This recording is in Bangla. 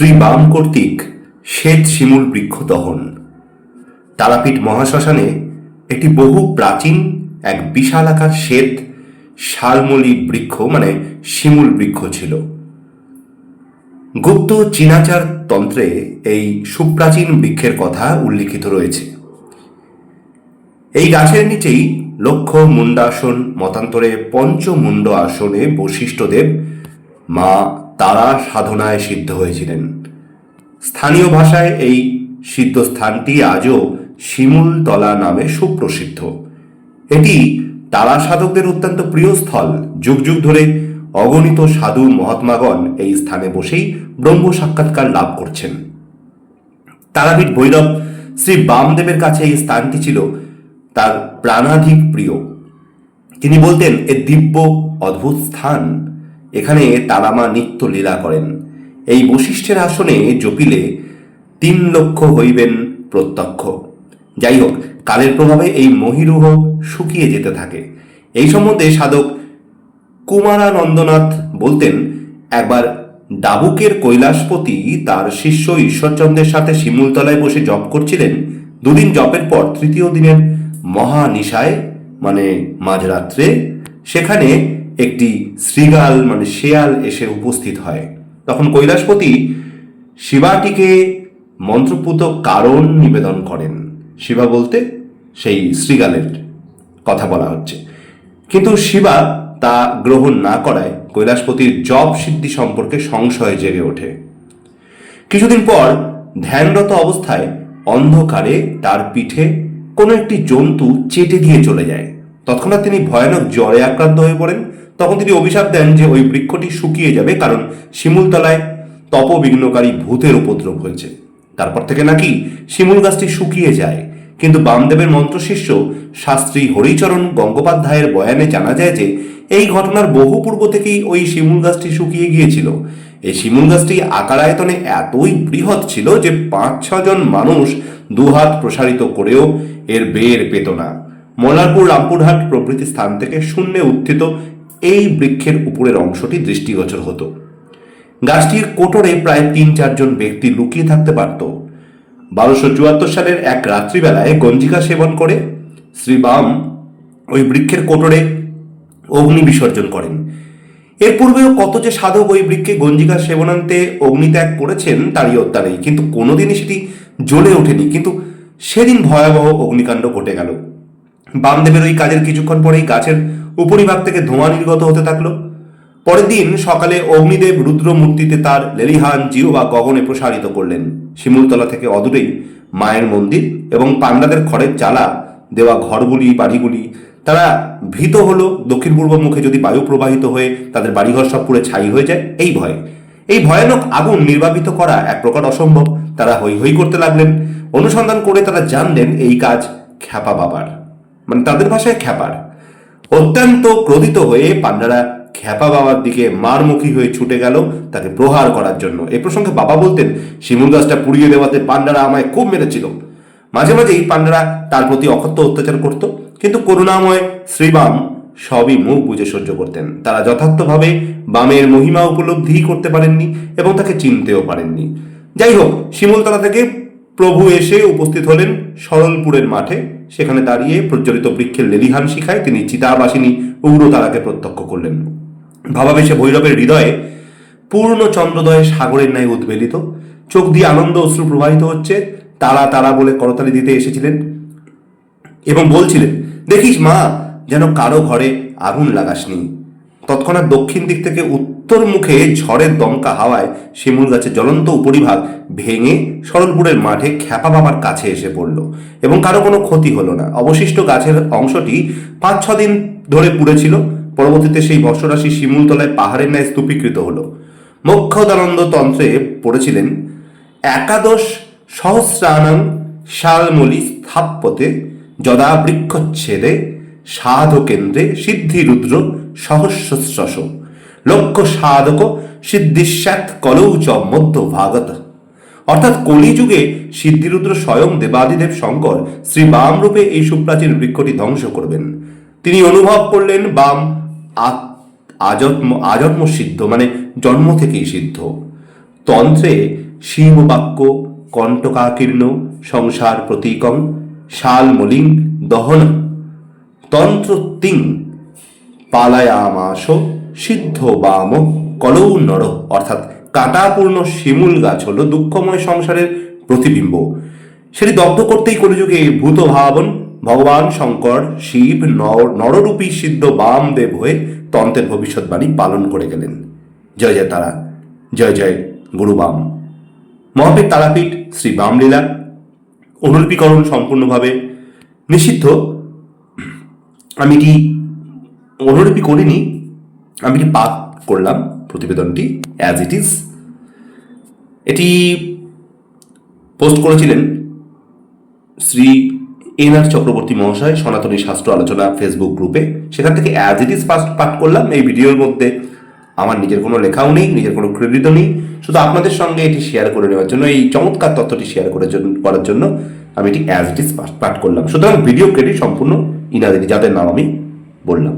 শ্রী বাম কর্তৃক শ্বেত শিমুল বৃক্ষ দহন। তারাপীঠ মহাশ্মশানে একটি বহু প্রাচীন এক বিশালাকার শ্বেত শালমলি বৃক্ষ মানে শিমুল বৃক্ষ ছিল। গুপ্ত চীনাচার তন্ত্রে এই সুপ্রাচীন বৃক্ষের কথা উল্লিখিত রয়েছে। এই গাছের নিচেই লক্ষ মুন্ডাসন, মতান্তরে পঞ্চমুণ্ড আসনে বশিষ্ঠদেব মা তারা সাধনায় সিদ্ধ হয়েছিলেন। স্থানীয় ভাষায় এই সিদ্ধ স্থানটি আজও শিমুলতলা নামে সুপ্রসিদ্ধ। এটি তারা সাধকদের অত্যন্ত প্রিয় স্থল। যুগ যুগ ধরে অগণিত সাধু মহাত্মাগণ এই স্থানে বসেই ব্রহ্ম সাক্ষাৎকার লাভ করছেন। তারাপীঠ ভৈরব শ্রী বামদেবের কাছে এই স্থানটি ছিল তার প্রাণাধিক প্রিয়। তিনি বলতেন, এ দিব্য, অদ্ভুত স্থান। এখানে তারামা নিত্য লীলা করেন। এই বশিষ্ঠের আসনে জপিলে তিন লক্ষ হইবেন প্রত্যক্ষ। যাই হোক, কালের প্রভাবে এই মহিরুহ শুকিয়ে যেতে থাকে। এই সম্বন্ধে সাধক কুমারানন্দনাথ বলতেন, একবার ডাবুকের কৈলাসপতি তার শিষ্য ঈশ্বরচন্দ্রের সাথে শিমুলতলায় বসে জপ করছিলেন। দুদিন জপের পর তৃতীয় দিনের মহানিশায় মানে মাঝরাত্রে, সেখানে একটি শ্রীগাল মানে শেয়াল এসে উপস্থিত হয়। তখন কৈলাসপতি শিবাটিকে মন্ত্রপুত কারণ নিবেদন করেন। শিবা বলতে সেই শ্রীগালের কথা বলা হচ্ছে। কিন্তু শিবা তা গ্রহণ না করায় কৈলাসপতির জব সিদ্ধি সম্পর্কে সংশয় জেগে ওঠে। কিছুদিন পর ধ্যানরত অবস্থায় অন্ধকারে তার পিঠে কোনো একটি জন্তু চেটে দিয়ে চলে যায়। তৎক্ষণাৎ তিনি ভয়ানক জ্বরে আক্রান্ত হয়ে পড়েন। তখন তিনি অভিশাপ দেন যে ওই বৃক্ষটি শুকিয়ে যাবে কারণ শিমুলতলায় তপবিঘ্নকারী ভূতের উপদ্রব হয়েছে। তারপর থেকে নাকি শিমুল গাছটি শুকিয়ে যায়। কিন্তু বামদেবের মন্ত্রশিষ্য শাস্ত্রী হরিচরণ গঙ্গোপাধ্যায়ের বয়ানে জানা যায় যে এই ঘটনার বহু পূর্ব থেকেই ওই শিমুল গাছটি শুকিয়ে গিয়েছিল। এই শিমুল গাছটি আকার আয়তনে এতই বৃহৎ ছিল যে পাঁচ ছজন মানুষ দুহাত প্রসারিত করেও এর বের পেত না। মল্লারপুর রামপুরহাট প্রভৃতি স্থান থেকে শূন্যে উত্থিত এই বৃক্ষের উপরের অংশটি দৃষ্টিগোচর হতো। গাছটির কোটরে প্রায় তিন চারজন ব্যক্তি লুকিয়ে থাকতে পারত। বারোশো চুয়াত্তর সালের এক রাত্রিবেলায় গঞ্জিকা সেবন করে শ্রী বাম ওই বৃক্ষের কোটরে অগ্নি বিসর্জন করেন। এর পূর্বেও কত যে সাধক ওই বৃক্ষে গঞ্জিকা সেবনান্তে অগ্নিত্যাগ করেছেন তারই হত্যা নেই। কিন্তু কোনোদিনই সেটি জ্বলে ওঠেনি। কিন্তু সেদিন ভয়াবহ অগ্নিকাণ্ড ঘটে গেল। বামদেবের ওই কাজের কিছুক্ষণ পরেই গাছের উপরিভাগ থেকে ধোঁয়া নির্গত হতে থাকল। পরের দিন সকালে অগ্নিদেব রুদ্র মূর্তিতে তার লেলিহান জিও বা গগনে প্রসারিত করলেন। শিমুলতলা থেকে অদূরেই মায়ের মন্দির এবং পান্ডাদের খড়ের চালা দেওয়া ঘরগুলি, বাড়িগুলি। তারা ভীত হলো দক্ষিণ পূর্ব মুখে যদি বায়ু প্রবাহিত হয়ে তাদের বাড়িঘর সব পুরো ছাই হয়ে যায়, এই ভয়ে। এই ভয়ানক আগুন নির্বাপিত করা এক প্রকার অসম্ভব। তারা হৈ হৈ করতে লাগলেন। অনুসন্ধান করে তারা জানলেন এই কাজ খ্যাপা বাবার। মানে তাদের ভাষায় খ্যাপার। অত্যন্ত ক্রোধিত হয়ে পান্ডারা খ্যাপা বাবার দিকে মারমুখী হয়ে ছুটে গেল তাকে প্রহার করার জন্য। এ প্রসঙ্গে বাবা বলতেন, শিমুল গাছটা পুড়িয়ে দেওয়াতে পান্ডারা আমায় খুব মেরেছিল। মাঝে মাঝেই পান্ডারা তার প্রতি অকথ্য অত্যাচার করত, কিন্তু করুণাময় শ্রীবাম সবই মুখ বুঝে সহ্য করতেন। তারা যথার্থভাবে বামের মহিমা উপলব্ধি করতে পারেননি এবং তাকে চিনতেও পারেননি। যাই হোক, শিমুলতলা থেকে প্রভু এসে উপস্থিত হলেন সরলপুরের মাঠে। সেখানে দাঁড়িয়ে প্রজ্বলিত বৃক্ষের লেলিহান শিখায় তিনি চিতাবাসিনী উগ্রতারাকে প্রত্যক্ষ করলেন। ভাবাবেশে ভৈরবের হৃদয়ে পূর্ণ চন্দ্রদয়ে সাগরের ন্যায় উদ্বেলিত, চোখ দিয়ে আনন্দ অশ্রু প্রবাহিত হচ্ছে, তারা তারা বলে করতালি দিতে এসেছিলেন এবং বলছিলেন, দেখিস মা, যেন কারও ঘরে আগুন লাগাসনি। তৎক্ষণাৎ দক্ষিণ দিক থেকে উত্তর মুখে ঝড়ের দমকা হাওয়ায় শিমুল গাছের জ্বলন্ত উপরিভাগ ভেঙে সরলপুরের মাঠে খ্যাপা বাবার কাছে এসে পড়ল এবং কারও কোনো ক্ষতি হলো না। অবশিষ্ট গাছের অংশটি পাঁচ, ছ দিন ধরে পুড়েছিল পরবর্তীতে সেই বর্ষরাশি শিমুলতলায় পাহাড়ের ন্যায় স্তূপীকৃত হলো। মোক্ষদানন্দ তন্ত্রে পড়েছিলেন, একাদশ সহস্রানাং শালমলি স্থাপত্যে যদা বৃক্ষচ্ছেদে সাধ কেন্দ্রে সিদ্ধিরুদ্র সহস্রশ্রস লক্ষ্য সাধক সিদ্ধিস্যাত কলৌ চ মধ্য ভাগত। অর্থাৎ কলিযুগে সিদ্ধিরুদ্র স্বয়ং দেবাদিদেব শঙ্কর শ্রী বাম রূপে এই সুপ্রাচীন বৃক্ষটি ধ্বংস করবেন। তিনি অনুভব করলেন বাম আজন্ম আজন্ম সিদ্ধ মানে জন্ম থেকেই সিদ্ধ। তন্ত্রে শিববাক্য, কণ্টকাকীর্ণ, সংসার প্রতীকং, শালমলিং দহন। তন্ত্রতিং পালায়ামাস সিদ্ধ বাম কলৌ নর, অর্থাৎ কাঁটাপূর্ণ শিমুল গাছ হলো দুঃখময় সংসারের প্রতিবিম্ব। সেটি দগ্ধ করতেই কলিযুগে ভূত ভাবন ভগবান শঙ্কর, শিব, নর, নররূপী সিদ্ধ বাম দেব হয়ে তন্ত্রের ভবিষ্যৎবাণী পালন করে গেলেন। জয় জয় তারা, জয় জয় গুরু বাম। মহাবীর তারাপীঠ শ্রী বামলীলা, অনুলিপিকরণ সম্পূর্ণভাবে নিষিদ্ধ। আমি কি অনুলিপি করিনি? আমি পাঠ করলাম প্রতিবেদনটি অ্যাজ ইট ইজ এটি পোস্ট করেছিলেন শ্রী এন আর চক্রবর্তী মহাশয়, সনাতনী শাস্ত্র আলোচনা ফেসবুক গ্রুপে সেখান থেকে অ্যাজ ইট ইজ পাঠ করলাম। এই ভিডিওর মধ্যে আমার নিজের কোনো লেখাও নেই, নিজের কোনো ক্রেডিটও নেই। শুধু আপনাদের সঙ্গে এটি শেয়ার করে নেওয়ার জন্য, এই চমৎকার তথ্যটি শেয়ার করার জন্য করার জন্য আমি এটি অ্যাজ ইট ইজ পাঠ করলাম। সুতরাং ভিডিও ক্রেডিট সম্পূর্ণ ইনাদের যাদের নাম আমি বললাম।